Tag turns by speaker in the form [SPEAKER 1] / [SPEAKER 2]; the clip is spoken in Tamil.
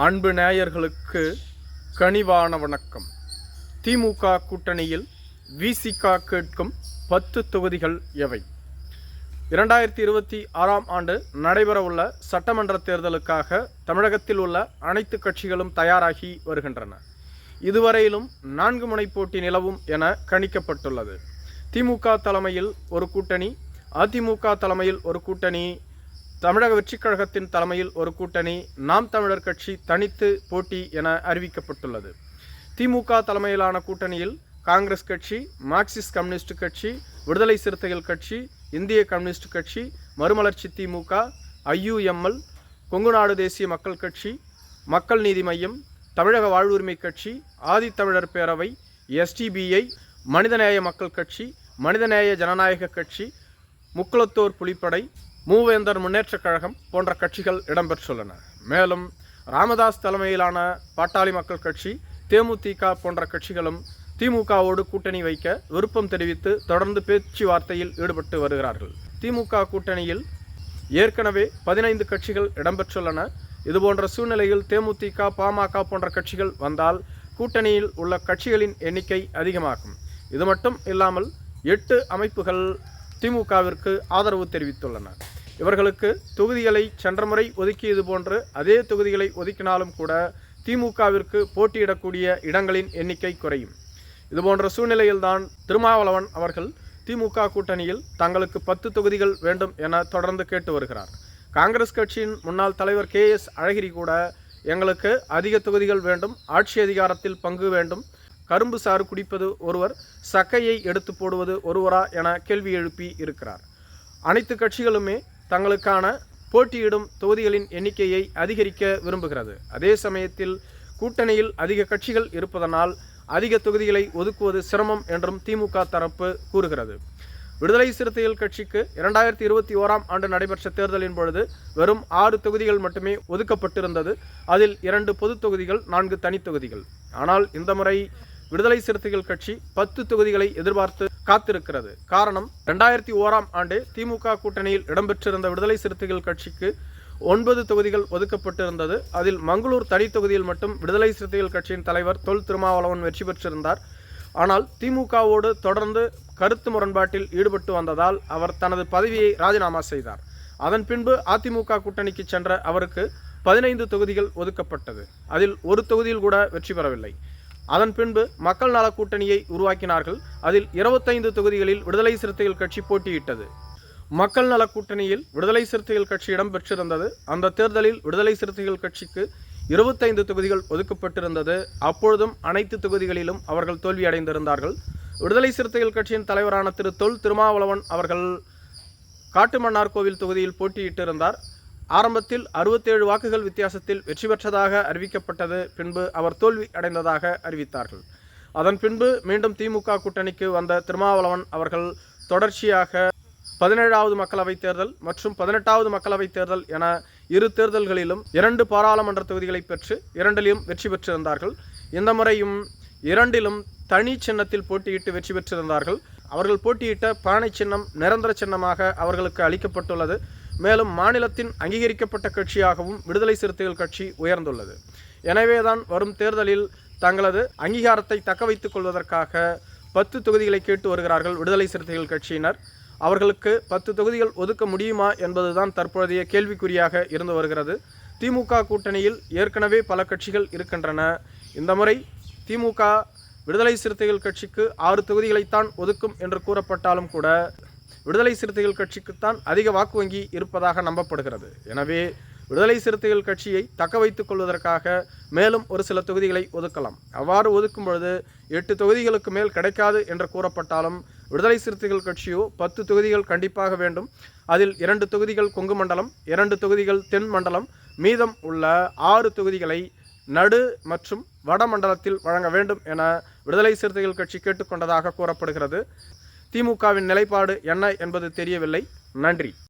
[SPEAKER 1] அன்பு நேயர்களுக்கு கனிவான வணக்கம். திமுக கூட்டணியில் விசிகா கேட்கும் பத்து தொகுதிகள் எவை? இரண்டாயிரத்தி இருபத்தி ஆறாம் ஆண்டு நடைபெறவுள்ள சட்டமன்ற தேர்தலுக்காக தமிழகத்தில் உள்ள அனைத்து கட்சிகளும் தயாராகி வருகின்றன. இதுவரையிலும் நான்கு முனை போட்டி நிலவும் என கணிக்கப்பட்டுள்ளது. திமுக தலைமையில் ஒரு கூட்டணி அதிமுக தலைமையில் ஒரு கூட்டணி தமிழக வெற்றிக் கழகத்தின் தலைமையில் ஒரு கூட்டணி நாம் தமிழர் கட்சி தனித்து போட்டி என அறிவிக்கப்பட்டுள்ளது. திமுக தலைமையிலான கூட்டணியில் காங்கிரஸ் கட்சி மார்க்சிஸ்ட் கம்யூனிஸ்ட் கட்சி விடுதலை சிறுத்தைகள் கட்சி இந்திய கம்யூனிஸ்ட் கட்சி மறுமலர்ச்சி திமுக ஐயுஎம்எல் கொங்குநாடு தேசிய மக்கள் கட்சி மக்கள் நீதி மையம் தமிழக வாழ்வுரிமை கட்சி ஆதித்தமிழர் பேரவை எஸ்டிபிஐ மனிதநேய மக்கள் கட்சி மனிதநேய ஜனநாயக கட்சி முக்குளத்தோர் புலிப்படை மூவேந்தர் முன்னேற்றக் கழகம் போன்ற கட்சிகள் இடம்பெற்றுள்ளன. மேலும் ராமதாஸ் தலைமையிலான பாட்டாளி மக்கள் கட்சி தேமுதிக போன்ற கட்சிகளும் திமுகவோடு கூட்டணி வைக்க விருப்பம் தெரிவித்து தொடர்ந்து பேச்சுவார்த்தையில் ஈடுபட்டு வருகிறார்கள். திமுக கூட்டணியில் ஏற்கனவே பதினைந்து கட்சிகள் இடம்பெற்றுள்ளன. இதுபோன்ற சூழ்நிலையில் தேமுதிக பாமக போன்ற கட்சிகள் வந்தால் கூட்டணியில் உள்ள கட்சிகளின் எண்ணிக்கை அதிகமாகும். இது மட்டும் இல்லாமல் எட்டு அமைப்புகள் திமுகவிற்கு ஆதரவு தெரிவித்துள்ளன. இவர்களுக்கு தொகுதிகளை சென்ற முறை ஒதுக்கியது போன்று அதே தொகுதிகளை ஒதுக்கினாலும் கூட திமுகவிற்கு போட்டியிடக்கூடிய இடங்களின் எண்ணிக்கை குறையும். இதுபோன்ற சூழ்நிலையில்தான் திருமாவளவன் அவர்கள் திமுக கூட்டணியில் தங்களுக்கு பத்து தொகுதிகள் வேண்டும் என தொடர்ந்து கேட்டு வருகிறார். காங்கிரஸ் கட்சியின் முன்னாள் தலைவர் கே எஸ் அழகிரி கூட எங்களுக்கு அதிக தொகுதிகள் வேண்டும் ஆட்சி அதிகாரத்தில் பங்கு வேண்டும் கரும்பு சாறு குடிப்பது ஒருவர் சக்கையை எடுத்து போடுவது ஒருவரா என கேள்வி எழுப்பி இருக்கிறார். அனைத்து கட்சிகளுமே தங்களுக்கான போட்டியிடும் தொகுதிகளின் எண்ணிக்கையை அதிகரிக்க விரும்புகிறது. அதே சமயத்தில் கூட்டணியில் அதிக கட்சிகள் இருப்பதனால் அதிக தொகுதிகளை ஒதுக்குவது சிரமம் என்றும் திமுக தரப்பு கூறுகிறது. விடுதலை சிறுத்தைகள் கட்சிக்கு இரண்டாயிரத்தி இருபத்தி ஓராம் ஆண்டு நடைபெற்ற தேர்தலின் பொழுது வெறும் ஆறு தொகுதிகள் மட்டுமே ஒதுக்கப்பட்டிருந்தது. அதில் இரண்டு பொது தொகுதிகள் நான்கு தனித்தொகுதிகள் ஆனால் இந்த முறை விடுதலை சிறுத்தைகள் கட்சி பத்து தொகுதிகளை எதிர்பார்த்து காத்திருக்கிறது. காரணம் ரெண்டாயிரத்தி ஓராம் ஆண்டு திமுக கூட்டணியில் இடம்பெற்றிருந்த விடுதலை சிறுத்தைகள் கட்சிக்கு ஒன்பது தொகுதிகள் ஒதுக்கப்பட்டிருந்தது. அதில் மங்களூர் தனி தொகுதியில் மட்டும் விடுதலை சிறுத்தைகள் கட்சியின் தலைவர் தொல் திருமாவளவன் வெற்றி பெற்றிருந்தார். ஆனால் திமுகவோடு தொடர்ந்து கருத்து முரண்பாட்டில் ஈடுபட்டு வந்ததால் அவர் தனது பதவியை ராஜினாமா செய்தார். அதன் பின்பு அதிமுக கூட்டணிக்கு சென்ற அவருக்கு பதினைந்து தொகுதிகள் ஒதுக்கப்பட்டது. அதில் ஒரு தொகுதியில் கூட வெற்றி பெறவில்லை. அதன் பின்பு மக்கள் நல கூட்டணியை உருவாக்கினார்கள். அதில் இருபத்தைந்து தொகுதிகளில் விடுதலை சிறுத்தைகள் கட்சி போட்டியிட்டது. மக்கள் நல கூட்டணியில் விடுதலை சிறுத்தைகள் கட்சி இடம்பெற்றிருந்தது அந்த தேர்தலில் விடுதலை சிறுத்தைகள் கட்சிக்கு இருபத்தைந்து தொகுதிகள் ஒதுக்கப்பட்டிருந்தது. அப்பொழுதும் அனைத்து தொகுதிகளிலும் அவர்கள் தோல்வியடைந்திருந்தார்கள் விடுதலை சிறுத்தைகள் கட்சியின் தலைவரான திரு தொல் திருமாவளவன் அவர்கள் காட்டுமன்னார் கோவில் தொகுதியில் போட்டியிட்டிருந்தார். ஆரம்பத்தில் அறுபத்தேழு வாக்குகள் வித்தியாசத்தில் வெற்றி பெற்றதாக அறிவிக்கப்பட்டது பின்பு அவர் தோல்வி அடைந்ததாக அறிவித்தார்கள். அதன் பின்பு மீண்டும் திமுக கூட்டணிக்கு வந்த திருமாவளவன் அவர்கள் தொடர்ச்சியாக பதினேழாவது மக்களவைத் தேர்தல் மற்றும் பதினெட்டாவது மக்களவைத் தேர்தல் என இரு தேர்தல்களிலும் இரண்டு பாராளுமன்ற தொகுதிகளை பெற்று இரண்டிலும் வெற்றி பெற்றிருந்தார்கள். இந்த முறையும் இரண்டிலும் தனி சின்னத்தில் போட்டியிட்டு வெற்றி பெற்றிருந்தார்கள். அவர்கள் போட்டியிட்ட பானை சின்னம் நிரந்தர சின்னமாக அவர்களுக்கு அளிக்கப்பட்டுள்ளது. மேலும் மாநிலத்தின் அங்கீகரிக்கப்பட்ட கட்சியாகவும் விடுதலை சிறுத்தைகள் கட்சி உயர்ந்துள்ளது. எனவேதான் வரும் தேர்தலில் தங்களது அங்கீகாரத்தை தக்க வைத்துக் கொள்வதற்காக பத்து தொகுதிகளை கேட்டு வருகிறார்கள் விடுதலை சிறுத்தைகள் கட்சியினர். அவர்களுக்கு பத்து தொகுதிகள் ஒதுக்க முடியுமா என்பதுதான் தற்போதைய கேள்விக்குறியாக இருந்து வருகிறது. திமுக கூட்டணியில் ஏற்கனவே பல கட்சிகள் இருக்கின்றன. இந்த முறை திமுக விடுதலை சிறுத்தைகள் கட்சிக்கு ஆறு தொகுதிகளைத்தான் ஒதுக்கும் என்று கூறப்பட்டாலும் கூட விடுதலை சிறுத்தைகள் கட்சிக்குத்தான் அதிக வாக்கு வங்கி இருப்பதாக நம்பப்படுகிறது. எனவே விடுதலை சிறுத்தைகள் கட்சியை தக்க வைத்துக் கொள்வதற்காக மேலும் ஒரு சில தொகுதிகளை ஒதுக்கலாம். அவ்வாறு ஒதுக்கும் பொழுது எட்டு தொகுதிகளுக்கு மேல் கிடைக்காது என்று கூறப்பட்டாலும் விடுதலை சிறுத்தைகள் கட்சியோ பத்து தொகுதிகள் கண்டிப்பாக வேண்டும். அதில் இரண்டு தொகுதிகள் கொங்கு மண்டலம் இரண்டு தொகுதிகள் தென் மண்டலம் மீதம் உள்ள ஆறு தொகுதிகளை நடு மற்றும் வடமண்டலத்தில் வழங்க வேண்டும் என விடுதலை சிறுத்தைகள் கட்சி கேட்டுக்கொண்டதாக கூறப்படுகிறது. திமுகவின் நிலைப்பாடு என்ன என்பது தெரியவில்லை. நன்றி.